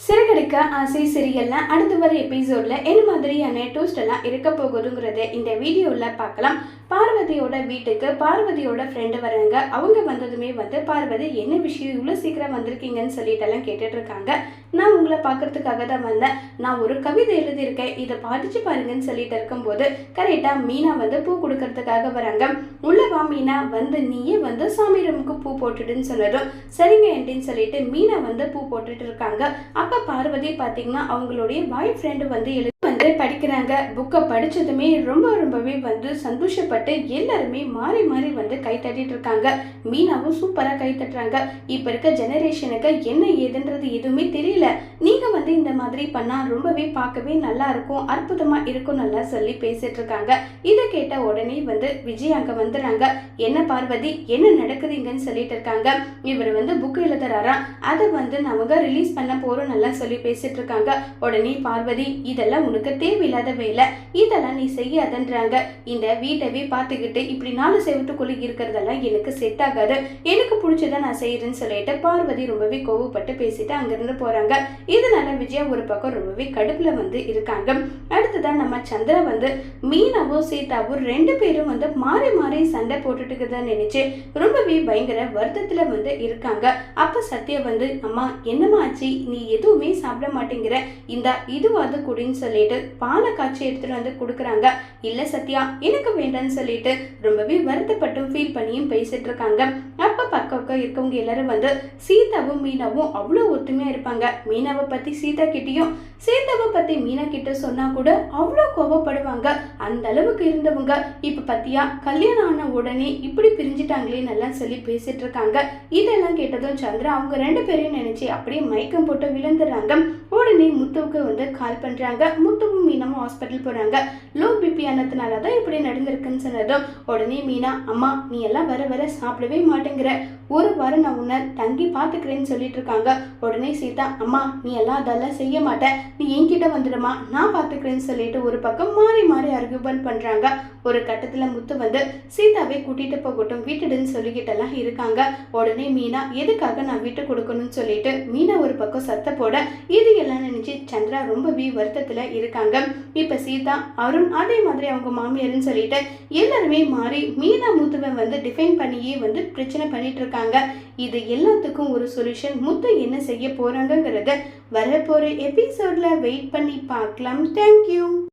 சிறகடிக்க ஆசை சீரியல்ல அடுத்து வர எபிசோடில் என்ன மாதிரியான டூஸ்ட் எல்லாம் இருக்க போகுதுங்கிறத இந்த வீடியோவில் பார்க்கலாம். பார்வதியோட வீட்டுக்கு பார்வதியோட ஃப்ரெண்டு வராங்க அவங்க வந்ததுமே வந்து பார்வதி என்ன விஷயம்? இவ்வளோ சீக்கிரம் வந்திருக்கீங்கன்னு சொல்லிட்டெல்லாம் கேட்டுட்ருக்காங்க இருக்காங்க. நான் உங்களை பார்க்கறதுக்காக தான் வந்தேன். நான் ஒரு கவிதை எழுதியிருக்கேன். இதை படிச்சு பாருங்கன்னு சொல்லிட்டு இருக்கும்போது கரெக்டாக மீனா வந்து பூ கொடுக்கறதுக்காக வராங்க உள்ள வா மீனா. வந்து நீயே வந்து சாமி ரூமுக்கு பூ போட்டுடுன்னு சொன்னதும் சரிங்க ஆண்டின்னு சொல்லிட்டு மீனா வந்து பூ போட்டுட்டு இருக்காங்க. அப்போ பார்வதி பார்த்தீங்கன்னா அவங்களுடைய பாய் ஃப்ரெண்டு வந்து எழுதி வந்து படிக்கிறாங்க. புக்கை படிச்சதுமே ரொம்ப ரொம்பவே வந்து சந்தோஷப்பட்டு எல்லாருமே மாறி மாறி வந்து கை தட்டிட்டு இருக்காங்க. மீனாவும் சூப்பராக கை தட்டுறாங்க. இப்போ இருக்க ஜெனரேஷனுக்கு என்ன ஏதுன்றது எதுவுமே தெரியல. நீங்க வந்து இந்த மாதிரி பண்ணா ரொம்பவே பார்க்கவே நல்லா இருக்கும் அற்புதமா இருக்கும் நல்லா சொல்லி பேசிட்டு இருக்காங்க. இதை கேட்ட உடனே வந்து விஜய் அங்க வந்துடுறாங்க என்ன பார்வதி என்ன நடக்குதுங்கன்னு சொல்லிட்டு இருக்காங்க. இவர் வந்து புக் எழுதுறாரா? அதை வந்து நமக்கு ரிலீஸ் பண்ண போறோம் நல்லா சொல்லி பேசிட்டு இருக்காங்க. உடனே பார்வதி இதெல்லாம் உனக்கு தேவையில்லாத வேலை. இதெல்லாம் நீ செய்யாதன்றாங்க. இந்த வீட்டவே பார்த்துக்கிட்டு இப்படி நாலு செவத்துக்குள்ளி இருக்கிறதெல்லாம் எனக்கு செட் ஆகாது. எனக்கு பிடிச்சதை நான் செய்யறேன்னு சொல்லிட்டு பார்வதி ரொம்பவே கோவப்பட்டு பேசிட்டு அங்கிருந்து போறாங்க. இதனால விஜயா ஒரு பக்கம் ரொம்பவே கடுப்பில் வந்து இருக்காங்க. அடுத்ததான் நம்ம சந்திரா வந்து மீனாவும் சீதாவும் ரெண்டு பேரும் வந்து மாறி மாறி சண்டை போட்டுட்டு நினைச்சு ரொம்பவே பயங்கர வருத்தத்துல வந்து இருக்காங்க. அப்போ சத்யா வந்து அம்மா என்னம்மா ஆச்சு? நீ எதுவுமே சாப்பிட மாட்டேங்கிற. இந்த இதுவாது குடின்னு சொல்லிட்டு பாலை காய்ச்சி எடுத்துட்டு வந்து கொடுக்குறாங்க. இல்ல சத்யா எனக்கு வேண்டாம்னு சொல்லிட்டு ரொம்பவே வருத்தப்பட்டும் ஃபீல் பண்ணியும் பேசிட்டு இருக்காங்க அப்போ அக்கா பக்கம் இருக்கவங்க எல்லாரும் வந்து சீதாவும் மீனாவும் அவ்வளோ ஒத்துமையாக இருப்பாங்க. மீனாவை பற்றி சீதா கிட்டேயும் சீதாவை பற்றி மீனா கிட்ட சொன்னால் கூட அவ்வளோ கோவப்படுவாங்க. அந்த அளவுக்கு இருந்தவங்க. இப்போ பற்றியா கல்யாணம் ஆன உடனே இப்படி பிரிஞ்சிட்டாங்களே நல்லா சொல்லி பேசிட்டு இருக்காங்க இதெல்லாம் கேட்டதும் சந்திரா அவங்க ரெண்டு பேரையும் நினச்சி அப்படியே மயக்கம் போட்டு விழுந்துடுறாங்க. உடனே முத்துவுக்கு வந்து கால் பண்ணுறாங்க முத்துவும் மீனமும் ஹாஸ்பிட்டல் போகிறாங்க லோ பிபி ஆனதுனால தான் இப்படி நடந்திருக்குன்னு சொன்னதும் உடனே மீனா அம்மா நீ எல்லாம் வர வர சாப்பிடவே மாட்டேங்கிற. ஒரு வாரம் நான் உன்னை தங்கி பார்த்துக்கிறேன்னு சொல்லிட்டு இருக்காங்க. உடனே சீதா அம்மா நீ எல்லாம் அதெல்லாம் செய்ய மாட்ட. நீ என்கிட்ட வந்துடுமா? நான் பார்த்துக்கிறேன்னு சொல்லிட்டு ஒரு பக்கம் மாறி மாறி அர்கியூமெண்ட் பண்ணுறாங்க ஒரு கட்டத்தில் முத்து வந்து சீதாவை கூட்டிகிட்டு போகட்டும் வீட்டுடுன்னு சொல்லிக்கிட்டெல்லாம் இருக்காங்க. உடனே மீனா எதுக்காக நான் விட்டு கொடுக்கணும்னு சொல்லிட்டு மீனா ஒரு பக்கம் சத்த போட இது எல்லாம் நினச்சி சந்திரா ரொம்பவே வருத்தத்தில் இருக்காங்க. இப்போ சீதா அருண் அதே மாதிரி அவங்க மாமியார்னு சொல்லிட்டு எல்லாருமே மாறி மீனா முத்துவை வந்து டிஃபைன் பண்ணியே வந்து பிரச்சனை பண்ணிட்டு இருக்காங்க. இது எல்லாத்துக்கும் ஒரு சொல்யூஷன் முத்து என்ன செய்ய போறாங்கங்கிறத வரப்போற எபிசோட்ல வெயிட் பண்ணி பார்க்கலாம். தேங்க்யூ